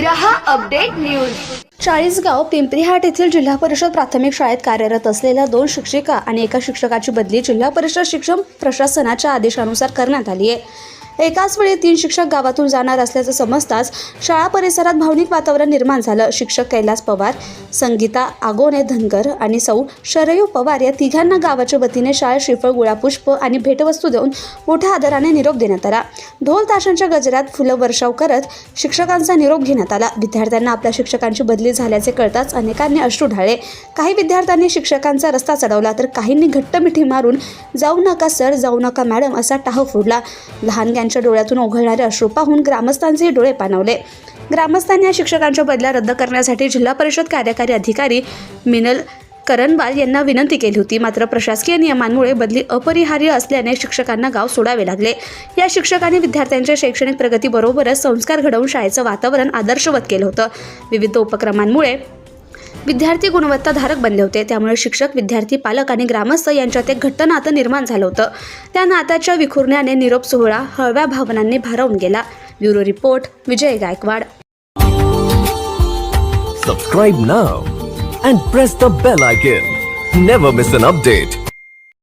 रहा update news. Chalisgaon पिंपरीहाट येथील जिल्हा परिषद प्राथमिक शाळेत कार्यरत असलेल्या दोन शिक्षिका आणि एका शिक्षकाची बदली जिल्हा परिषद शिक्षण प्रशासनाच्या आदेशानुसार करण्यात आली आहे. एकाच वेळी तीन शिक्षक गावातून जाणार असल्याचं समजताच शाळा परिसरात भावनिक वातावरण निर्माण झालं. शिक्षक कैलास पवार संगीता आगोने धनगर आणि सौ शरयू पवार या तिघांना गावाच्या वतीने शाळा श्रीफळ गुळापुष्प आणि भेटवस्तू देऊन मोठ्या आदराने निरोप देण्यात आला. ढोल ताशांच्या गजरात फुलं वर्षाव करत शिक्षकांचा निरोप घेण्यात आला. विद्यार्थ्यांना आपल्या शिक्षकांची बदली झाल्याचे कळताच अनेकांनी अश्रू ढाळले काही विद्यार्थ्यांनी शिक्षकांचा रस्ता चढवला तर काहींनी घट्ट मिठी मारून जाऊ नका सर जाऊ नका मॅडम असा टाह फोडला. लहानग्या त्यांच्या डोळ्यातून ओघळणारे अश्रू पाहून ग्रामस्थांचे डोळे पाणवले. ग्रामस्थांनी या शिक्षकांच्या बदल्या रद्द करण्यासाठी जिल्हा परिषद कार्यकारी अधिकारी मिनल करणवाल यांना विनंती केली होती. मात्र प्रशासकीय नियमांमुळे बदली अपरिहार्य असल्याने शिक्षकांना गाव सोडावे लागले. या शिक्षकांनी विद्यार्थ्यांच्या शैक्षणिक प्रगतीबरोबरच संस्कार घडवून शाळेचं वातावरण आदर्शवत केलं होतं. विविध उपक्रमांमुळे विद्यार्थी गुणवत्ताधारक बनले होते. त्यामुळे शिक्षक विद्यार्थी पालक आणि ग्रामस्थ यांच्यात एक घट्ट नातं निर्माण झालं होतं. त्या नात्याच्या विखुरण्याने निरोप सोहळा हळव्या भावनांनी भारावून गेला. Bureau report Vijay Gaikwad. Subscribe now and press the bell icon never miss an update